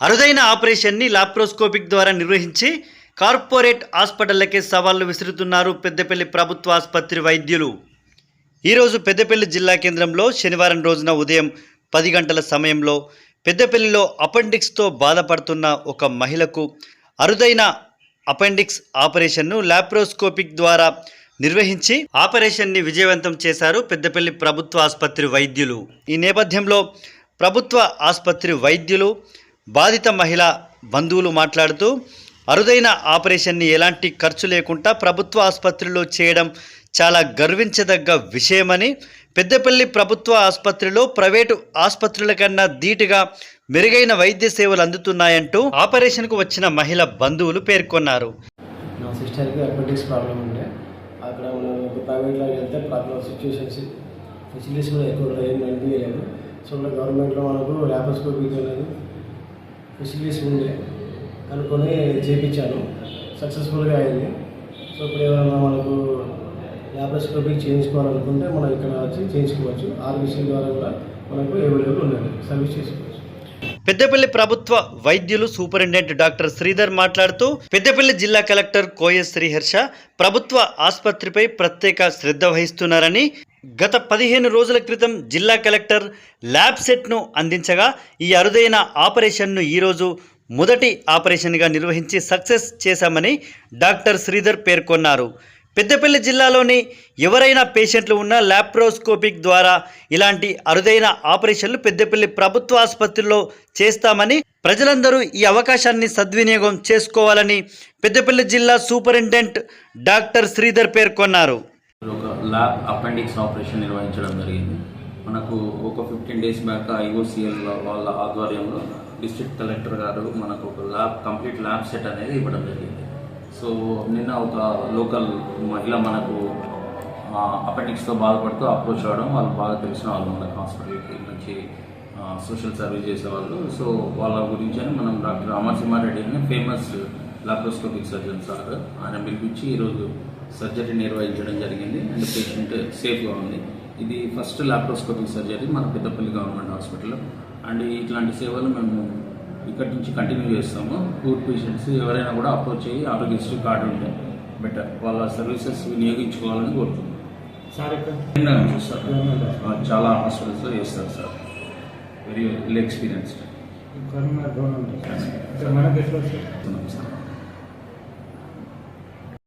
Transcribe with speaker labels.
Speaker 1: అరుదైన ఆపరేషన్ని లాప్రోస్కోపిక్ ద్వారా నిర్వహించి కార్పొరేట్ హాస్పిటళ్ళకే సవాళ్ళు విసురుతున్నారు పెద్దపల్లి ప్రభుత్వ ఆసుపత్రి వైద్యులు. ఈరోజు పెద్దపల్లి జిల్లా కేంద్రంలో శనివారం రోజున ఉదయం పది గంటల సమయంలో పెద్దపల్లిలో అపెండిక్స్తో బాధపడుతున్న ఒక మహిళకు అరుదైన అపెండిక్స్ ఆపరేషన్ను లాప్రోస్కోపిక్ ద్వారా నిర్వహించి ఆపరేషన్ని విజయవంతం చేశారు పెద్దపల్లి ప్రభుత్వ ఆసుపత్రి వైద్యులు. ఈ నేపథ్యంలో ప్రభుత్వ ఆసుపత్రి వైద్యులు బాధిత మహిళ బంధువులు మాట్లాడుతూ అరుదైన ఆపరేషన్ని ఎలాంటి ఖర్చు లేకుండా ప్రభుత్వ ఆసుపత్రిలో చేయడం చాలా గర్వించదగ్గ విషయమని పెద్దపల్లి ప్రభుత్వ ఆసుపత్రిలో ప్రైవేటు ఆసుపత్రుల కన్నా ధీటుగా మెరుగైన వైద్య సేవలు అందుతున్నాయంటూ ఆపరేషన్కు వచ్చిన మహిళ బంధువులు పేర్కొన్నారు.
Speaker 2: నా సిస్టర్కి అపెండిక్స్ ప్రాబ్లం ఉండే. అక్కడ మనం ప్రైవేట్లో వెళ్తే ప్రాబ్లం సిచ్యువేషన్స్ ఫెసిలిటీస్ కూడా ఎక్కువ కూడా ఏం అనిపించలేదు సో గవర్నమెంట్లో మనకు ల్యాప్రోస్కోపిక్ లేదు ఫెసిలిటీస్ ఉండే. కనుక్కొని చేయించాను సక్సెస్ఫుల్గా అయింది. సో ఇప్పుడు ఏమైనా మనకు ల్యాప్రోస్కోపిక్ చేయించుకోవాలనుకుంటే మనం ఇక్కడ వచ్చి చేయించుకోవచ్చు. ఆర్బీసీ ద్వారా కూడా మనకు అవైలబుల్ ఉన్నది. సర్వీస్ చేసుకోవచ్చు.
Speaker 1: పెద్దపల్లి ప్రభుత్వ వైద్యులు సూపరింటెండెంట్ డాక్టర్ శ్రీధర్ మాట్లాడుతూ పెద్దపల్లి జిల్లా కలెక్టర్ కోయస్ శ్రీహర్ష ప్రభుత్వ ఆసుపత్రిపై ప్రత్యేక శ్రద్ధ వహిస్తున్నారని గత పదిహేను రోజుల క్రితం జిల్లా కలెక్టర్ ల్యాబ్ సెట్ను అందించగా ఈ అరుదైన ఆపరేషన్ను ఈరోజు మొదటి ఆపరేషన్గా నిర్వహించి సక్సెస్ చేశామని డాక్టర్ శ్రీధర్ పేర్కొన్నారు. పెద్దపల్లి జిల్లాలోని ఎవరైనా పేషెంట్లు ఉన్న ల్యాప్రోస్కోపిక్ ద్వారా ఇలాంటి అరుదైన ఆపరేషన్లు పెద్దపల్లి ప్రభుత్వ ఆసుపత్రిలో చేస్తామని ప్రజలందరూ ఈ అవకాశాన్ని సద్వినియోగం చేసుకోవాలని పెద్దపల్లి జిల్లా సూపరింటెండెంట్ డాక్టర్ శ్రీధర్ పేర్కొన్నారు.
Speaker 3: ల్యాబ్ అపెండిక్స్ ఆపరేషన్ నిర్వహించడం జరిగింది. మనకు ఒక ఫిఫ్టీన్ డేస్ బ్యాక్ ఐఓసిఎల్ వాళ్ళ ఆధ్వర్యంలో డిస్ట్రిక్ట్ కలెక్టర్ గారు మనకు ఒక ల్యాబ్ కంప్లీట్ ల్యాబ్ సెట్ అనేది ఇవ్వడం జరిగింది. సో నిన్న ఒక లోకల్ మహిళ మనకు అపెండిక్స్తో బాధపడుతూ అప్రోచ్ అవ్వడం వాళ్ళు బాగా తెలిసిన వాళ్ళు మనకు హాస్పిటల్కి నుంచి సోషల్ సర్వీస్ చేసేవాళ్ళు సో వాళ్ళ గురించి అని మనం డాక్టర్ అమర్ సింహారెడ్డి అని ఫేమస్ లాప్రోస్కోపిక్ సర్జన్ సార్ ఆయన పిలిపించి ఈరోజు సర్జరీ నిర్వహించడం జరిగింది. అండ్ పేషెంట్ సేఫ్గా ఉంది. ఇది ఫస్ట్ లాప్రోస్కోపిక్ సర్జరీ మన పెద్దపల్లి గవర్నమెంట్ హాస్పిటల్లో. అండ్ ఇట్లాంటి సేవలు మేము ఇక్కడి నుంచి కంటిన్యూ చేస్తాము. పూర్ పేషెంట్స్ ఎవరైనా కూడా అప్రోచ్ అయ్యి ఆరోగ్యశ్రీ కార్డు ఉంటే బెటర్. వాళ్ళ సర్వీసెస్ వినియోగించుకోవాలని కోరుతున్నాం
Speaker 2: సార్
Speaker 3: ఆ, చాలా హాస్పిటల్స్లో చేస్తారు sir. Very well experienced.
Speaker 2: Corona
Speaker 3: sir.